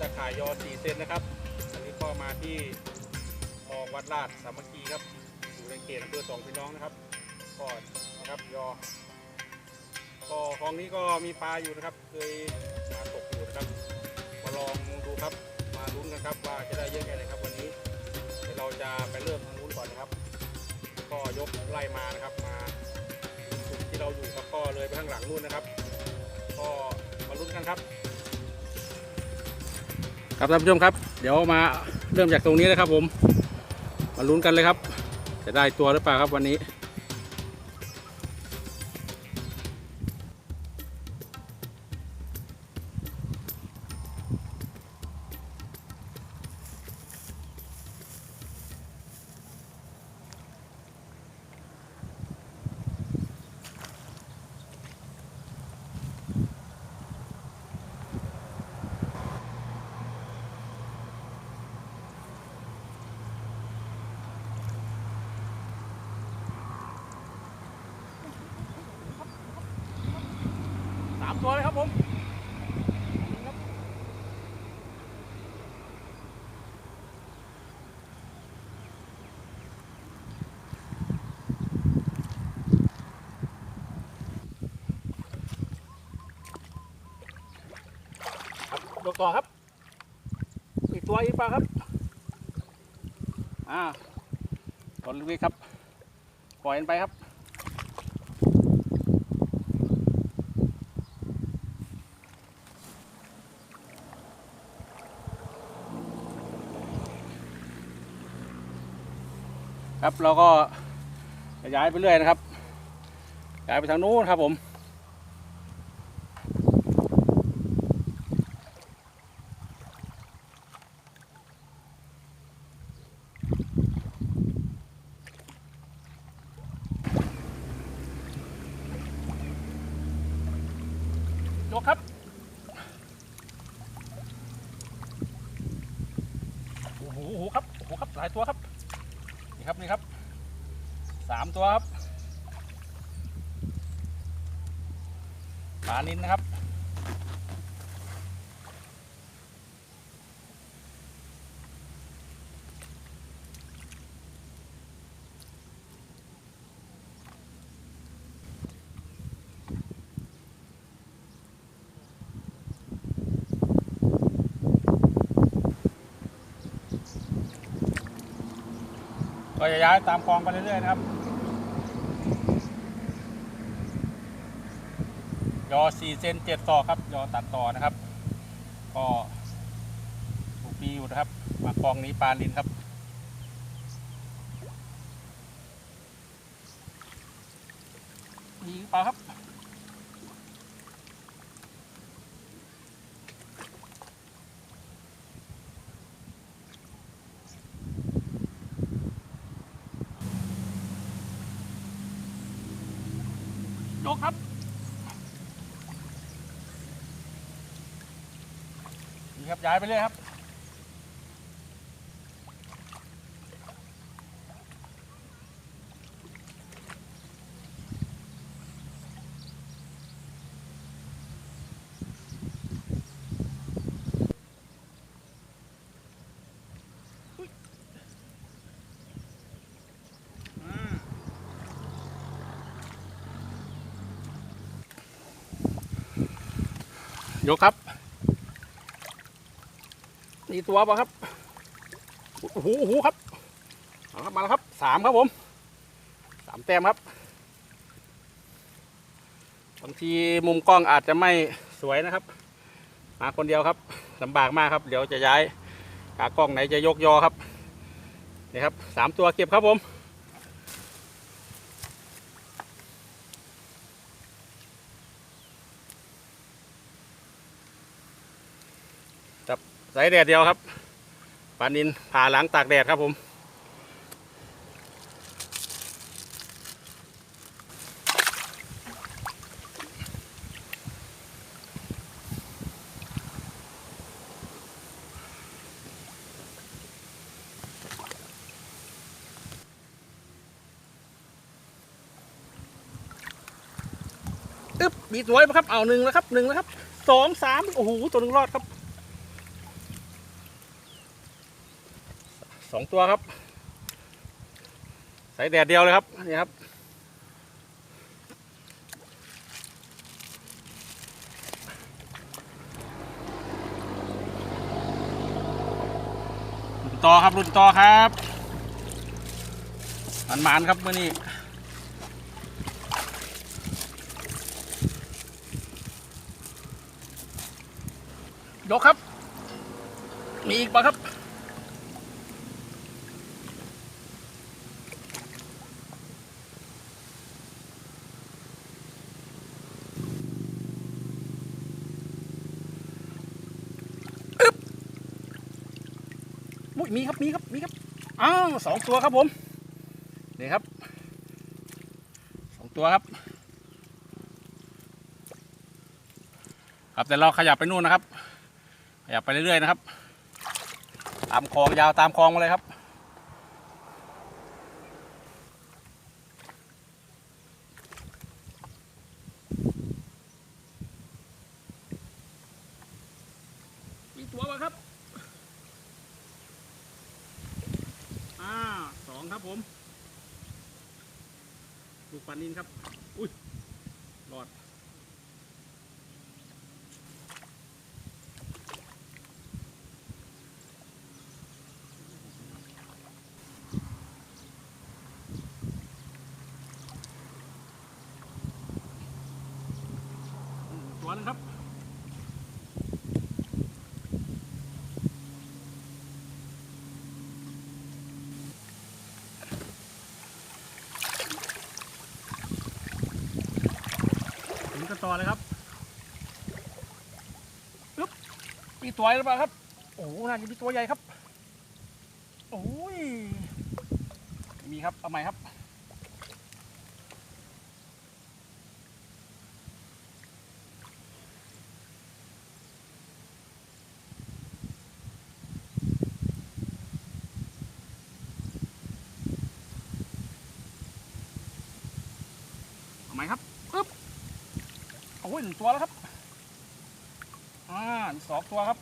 ตะข่ายยอสี่เซนนะครับ อันนี้ก็มาที่คลองวัดลาดสามัคคีครับ อยู่ในเขตอำเภอสองพี่น้องนะครับก็นะครับยอก็คลองนี้ก็มีปลาอยู่นะครับ เคยมาตกอยู่นะครับ มาลองดูครับ มาลุ้นกันครับว่าจะได้เยอะแค่ไหนครับวันนี้เดี๋ยวเราจะไปเริ่มทางนู้นก่อนนะครับ ก็ยกไล่มานะครับมาจุดที่เราอยู่ครับก็เลยไปข้างหลังนู่นนะครับ ก็มาลุ้นกันครับ ครับท่านผู้ชมครับ เดี๋ยวมาเริ่มจากตรงนี้นะครับผม มาลุ้นกันเลยครับ จะได้ตัวหรือเปล่าครับวันนี้ ตัวเลยครับผมครับยกต่อครับ อีกตัวอีกปลาครับ อ่าตอนลึกๆครับ ปล่อยมันไปครับ ครับเราก็ขยายไปเรื่อยนะครับขยายไปทางนู้นครับผมยกครับ โอ้โหครับ โอ้โหครับ หลายตัวครับ นี่ครับนี่ครับสามตัวครับปลานินนะครับ จะย้ายตามคลองไปเรื่อยๆนะครับ ยอ4เซน7ต่อครับ ยอตัดต่อนะครับ ก็ถูกปีอยู่นะครับ มาคลองนี้ปลาลินครับมีเปล่าครับ ยกครับ นี่ครับ ย้ายไปเรื่อยครับ ยกครับ สี่ตัวป่ะครับโอ้โหโอ้โหครับเอาครับมาแล้วครับสามครับผมสามแต้มครับบางทีมุมกล้องอาจจะไม่สวยนะครับ มาคนเดียวครับลำบากมากครับ เดี๋ยวจะย้ายขากล้องไหนจะยกยอครับนี่ครับสามตัวเก็บครับผม สายแดดเดียวครับปลานินผ่าหลังตากแดดครับผมอึ๊บบีสวยครับ เอาหนึ่งแล้วครับหนึ่งแล้วครับสองสามโอ้โหตัวหนึ่งรอดครับ สองตัวครับใส่แดดเดียวเลยครับนี่ครับรุ่นต่อครับรุ่นต่อครับมันมานๆครับเมื่อนี้ยกครับ มีอีกปะครับ มีครับมีครับมีครับอ้าวสองตัวครับผมนี่ครับสองตัวครับ ครับแต่เราขยับไปนู่นนะครับ ขยับไปเรื่อยๆนะครับ ตามคลองยาวตามคลองมาเลยครับมีตัวมาครับ อ่าสอง ครับผมลูกปลานินครับ อุ้ยรอด ตัวหนึงครับ ถึงกัน ต่อเลยครับปึ๊บมีตัวอะไรหรือเปล่าครับ โอ้โหน่าจะมีตัวใหญ่ครับ โอ้ยมีครับ เอาใหม่ครับ เอาไหมครับปึ๊บโอ้ย หนึ่งตัวแล้วครับ อ่าสองตัวครับ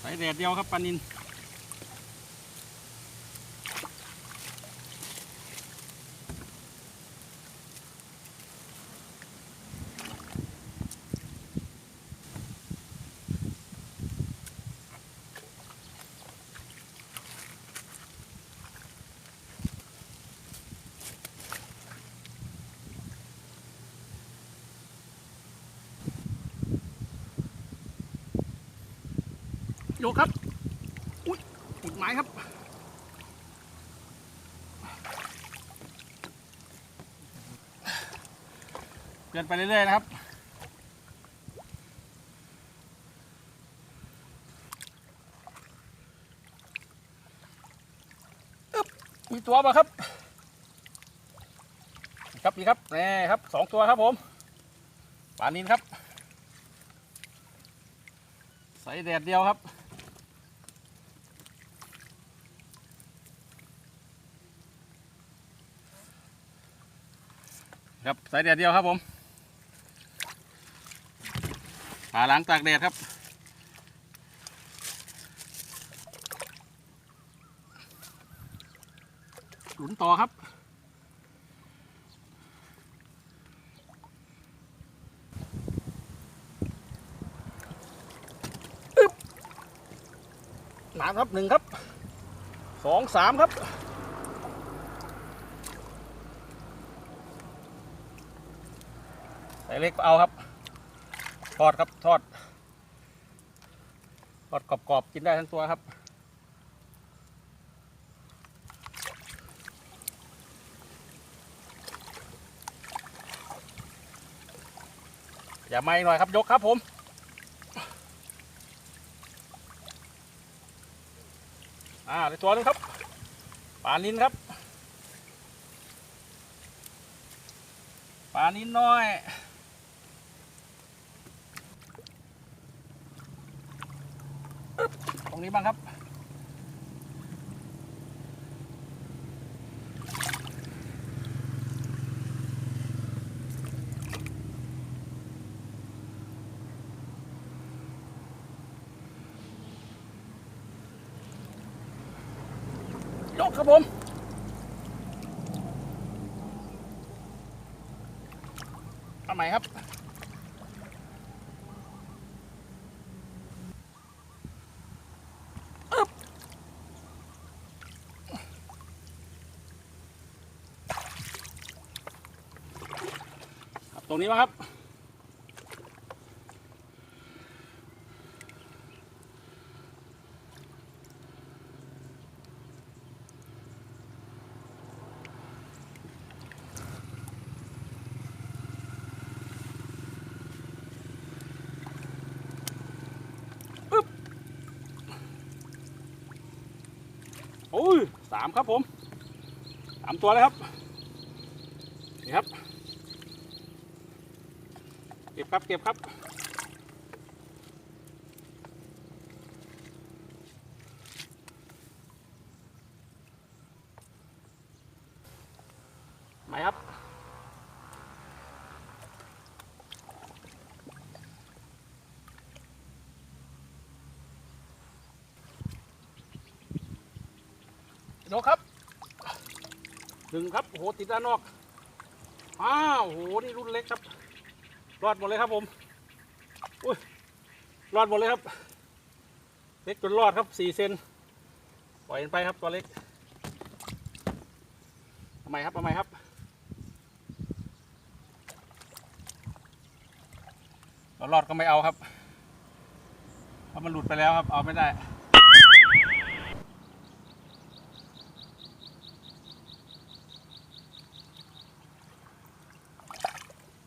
ใส่แดดเดียวครับปลานิน โยกครับ อุ้ยติดไม้ครับเดินไปเรื่อยๆนะครับอึ๊บมีตัวป่ะครับ ครับนี่ครับนี่ครับสองตัวครับผมปลานินครับ ใส่แดดเดียวครับ ครับใส่แดดเดียวครับผมผ่าล้างตากแดดครับ หลุนต่อครับหนาครับหนึ่งครับสองสามครับ ส่เล็กก็เอาครับ ทอดครับทอด ทอดกรอบๆกินได้ทั้งตัวครับ อย่าไม่หน่อยครับยกครับผมอ่าในตัวหนึงครับปลานินครับปลานินน้อย นี้บ้างครับ ยกครับผมทำไมครับ รับตรงนี้มาครับปึ๊บโอ้ยสามครับผมสามตัวเลยครับ นี่ครับ ครับเก็บครับ ไหมครับโดครับหนึ่งครับโอ้โห ติดด้านนอก อ้าวโอ้โหนี่รุ่นเล็กครับ รอดหมดเลยครับผมอุ้ยรอดหมดเลยครับ เล็กจนรอดครับสี่เซนปล่อยไปครับตัวเล็กทำไมครับทำไมครับเรารอดก็ไม่เอาครับเพราะมันหลุดไปแล้วครับ เอาไม่ได้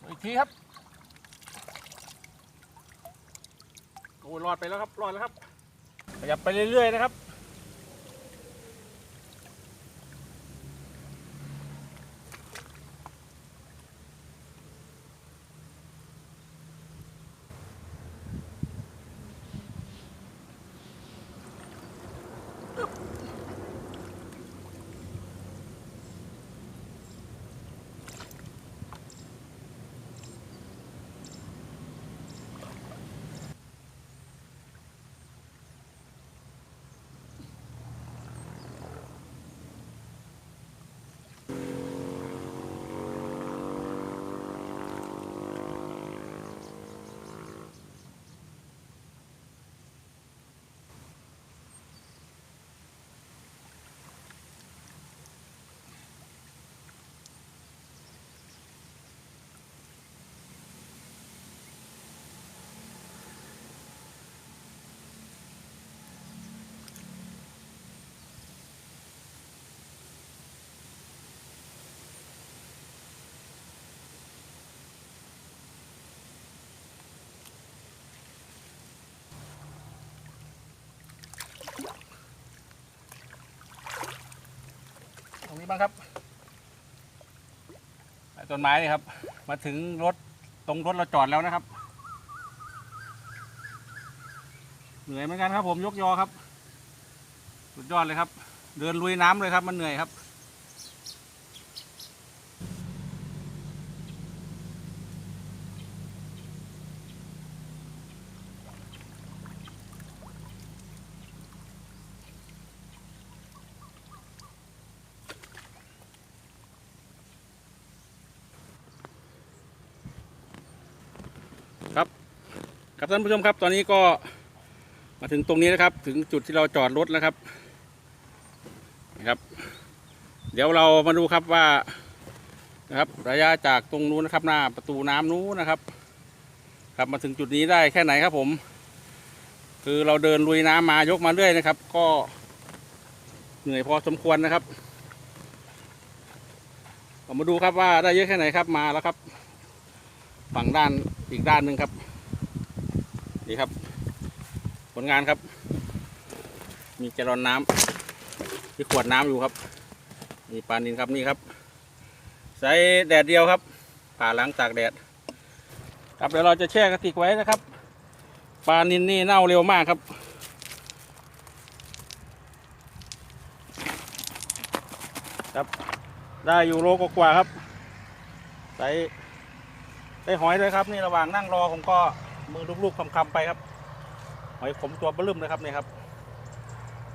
อีกทีครับ โอ้ย รอดไปแล้วครับรอดแล้วครับขยับไปเรื่อยๆนะครับ นี้บ้างครับต้นไม้นี่ครับ มาถึงรถตรงรถเราจอดแล้วนะครับ เหนื่อยเหมือนกันครับผมยกยอครับ สุดยอดเลยครับ เดินลุยน้ำเลยครับ มันเหนื่อยครับ ท่านผู้ชมครับ ตอนนี้ก็มาถึงตรงนี้นะครับ ถึงจุดที่เราจอดรถแล้วครับนะครับ เดี๋ยวเรามาดูครับว่านะครับ ระยะจากตรงนู้นนะครับ หน้าประตูน้ำนู้นนะครับ ครับมาถึงจุดนี้ได้แค่ไหนครับผม คือเราเดินลุยน้ำมายกมาเรื่อยนะครับ ก็เหนื่อยพอสมควรนะครับเรามาดูครับว่าได้เยอะแค่ไหนครับมาแล้วครับ ฝั่งด้านอีกด้านหนึ่งครับ นี่ครับ ผลงานครับ มีแกลอนน้ำมีขวดน้ำอยู่ครับ มีปลานินครับนี่ครับ ใส่แดดเดียวครับผ่าล้างตากแดด ครับเดี๋ยวเราจะแช่กระติกไว้นะครับปลานินนี่เน่าเร็วมากครับ ครับได้อยู่โลกกว่าครับใส่ได้หอยด้วยครับ นี่ระหว่างนั่งรอผมก็ มือลูบๆคำๆไปครับ หอยขมตัวบลึ้มเลยครับนี่ครับ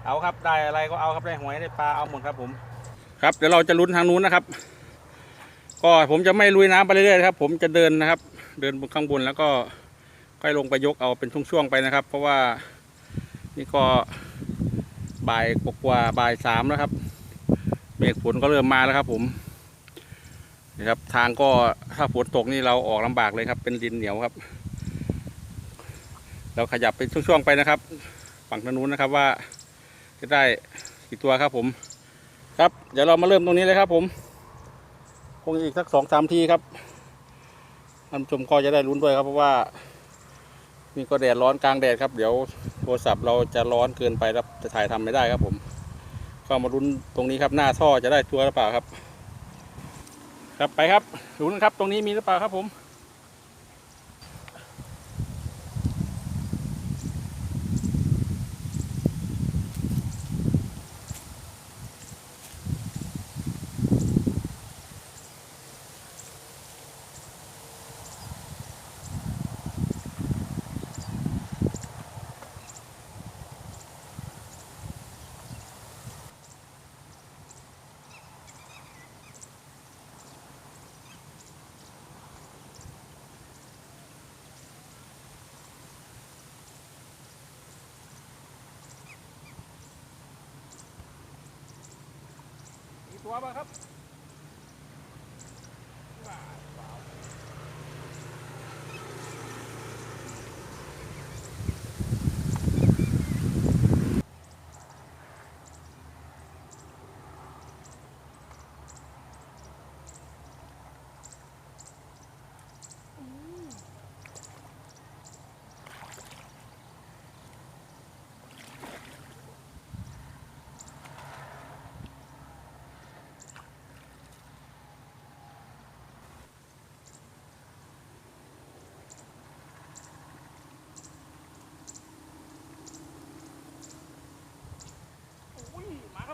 เอาครับได้อะไรก็เอาครับได้หวยได้ปลาเอาหมดครับผม ครับเดี๋ยวเราจะลุ้นทางนู้นนะครับ ก็ผมจะไม่ลุยน้ำไปเรื่อยๆครับ ผมจะเดินนะครับ เดินบนข้างบนแล้วก็ค่อยลงไปยกเอาเป็นช่วงๆไปนะครับ เพราะว่านี่ก็บ่ายกว่าบ่ายสามแล้วครับเมฆฝนก็เริ่มมาแล้วครับ ผมนี่ครับทางก็ถ้าฝนตกนี่เราออกลำบากเลยครับ เป็นดินเหนียวครับ เราขยับเป็นช่วงๆไปนะครับ ฝั่งทางนู้นนะครับว่าจะได้กี่ตัวครับผม ครับเดี๋ยวเรามาเริ่มตรงนี้เลยครับ ผมคงอีกสักสองสามทีครับท่านชมก็จะได้ลุ้นด้วยครับเพราะว่านี่ก็แดดร้อนกลางแดดครับ เดี๋ยวโทรศัพท์เราจะร้อนเกินไปครับจะถ่ายทำไม่ได้ครับ ผม ก็มาลุ้นตรงนี้ครับ หน้าท่อจะได้ตัวหรือเปล่าครับ ครับไปครับลุ้นครับ ตรงนี้มีหรือเปล่าครับผม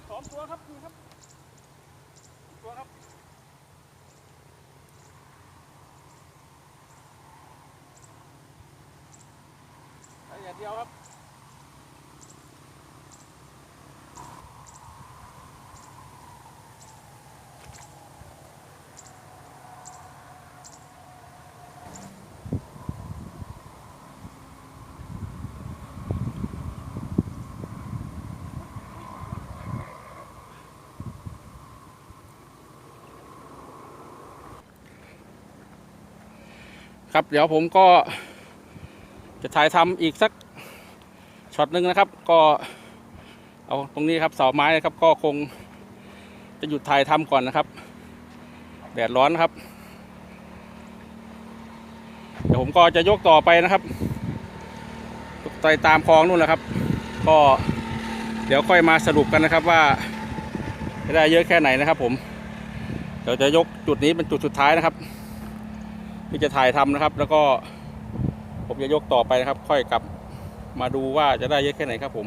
สองตัวครับคุณครับตัวครับอย่างเดียวครับ ครับ เดี๋ยวผมก็จะถ่ายทำอีกสักช็อตหนึ่งนะครับ ก็เอาตรงนี้ครับเสาไม้นะครับ ก็คงจะหยุดถ่ายทำก่อนนะครับ แดดร้อนนครับ เดี๋ยวผมก็จะยกต่อไปนะครับไปตามคลองนู่นแหละครับ ก็เดี๋ยวค่อยมาสรุปกันนะครับว่าได้เยอะแค่ไหนนะครับ ผมเดี๋ยวจะยกจุดนี้เป็นจุดสุดท้ายนะครับ ที่จะถ่ายทำนะครับ แล้วก็ผมจะยกต่อไปนะครับ ค่อยกลับมาดูว่าจะได้เยอะแค่ไหนครับผม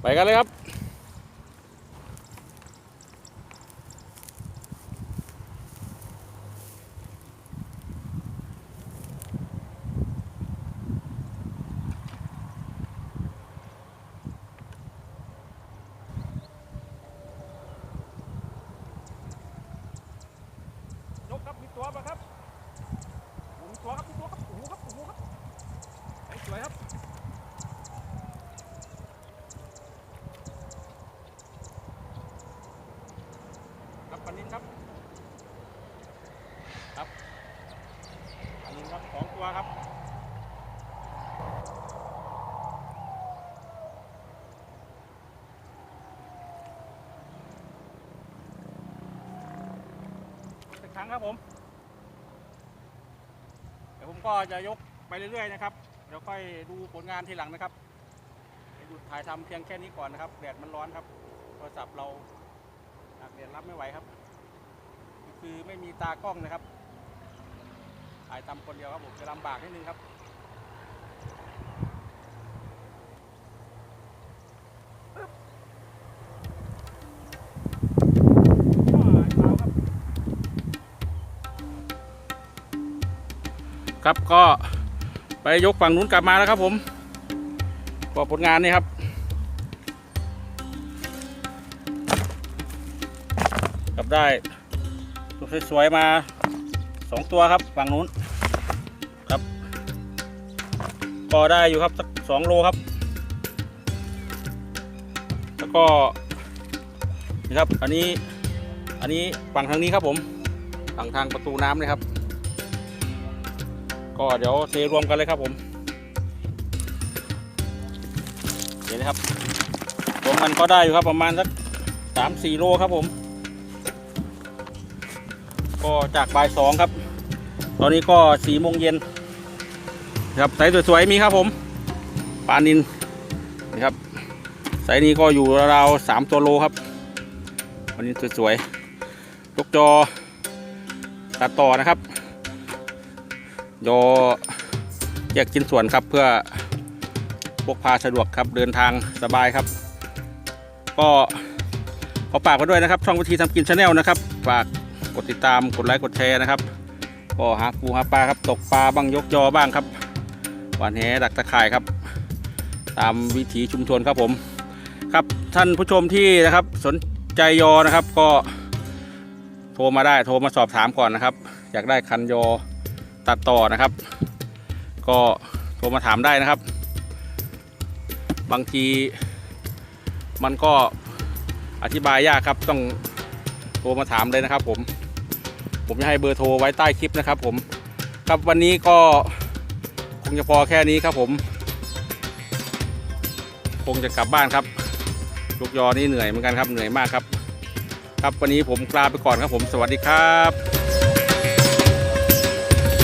ไปกันเลยครับ ตัวปะครับโอ้มีตัวครับมีตัวครับโอ้โหครับโอ้โหครับไอ้สวยครับครับปันนินครับ ครับปันนินครับสองตัวครับสักครั้งครับผม ก็จะยกไปเรื่อยๆนะครับ เดี๋ยวค่อยดูผลงานทีหลังนะครับหยุดถ่ายทำเพียงแค่นี้ก่อนนะครับ แดดมันร้อนครับ โทรศัพท์เราตากแดดรับไม่ไหวครับ คือไม่มีตากล้องนะครับ ถ่ายทำคนเดียวครับผมจะลำบากนิดนึงครับ ครับก็ไปยกฝั่งนู้นกลับมาแล้วครับผมก็ผลงานนี่ครับ กลับได้ตัวสวยๆมาสองตัวครับฝั่งนู้นครับ ก็ได้อยู่ครับสักสองโลครับ แล้วก็นี่ครับ อันนี้อันนี้ฝั่งทางนี้ครับผมฝั่งทางประตูน้ำเลยครับ ก็เดี๋ยวเทรวมกันเลยครับผมเห็นไหมครับรวมกันก็ได้อยู่ครับประมาณสักสามสี่โลครับผม ก็จากบ่ายสองครับ ตอนนี้ก็สี่โมงเย็นครับไซส์สวยๆมีครับผมปลานินนะครับไซส์นี้ก็อยู่ราวๆสามตัวโลครับวันนี้สวยๆยกจอตัดต่อนะครับ ยอแยกชิ้นส่วนครับเพื่อพกพาสะดวกครับเดินทางสบายครับ ก็ขอฝากไว้ด้วยนะครับ ช่องวิธีทำกินชาแนลนะครับฝากกดติดตามกดไลค์กดแชร์นะครับก็หาปูหาปลาครับตกปลาบ้างยกจอบ้างครับหวานแหดักตะข่ายครับ ตามวิถีชุมชนครับผมครับท่านผู้ชมที่นะครับสนใจยอนะครับก็โทรมาได้โทรมาสอบถามก่อนนะครับ อยากได้คันยอ ตัดต่อนะครับ ก็โทรมาถามได้นะครับ บางทีมันก็อธิบายยากครับต้องโทรมาถามเลยนะครับ ผม ผมจะให้เบอร์โทรไว้ใต้คลิปนะครับ ผมครับวันนี้ก็คงจะพอแค่นี้ครับผม คงจะกลับบ้านครับลูกยอนี่เหนื่อยเหมือนกันครับเหนื่อยมากครับ ครับวันนี้ผมลาไปก่อนครับผมสวัสดีครับ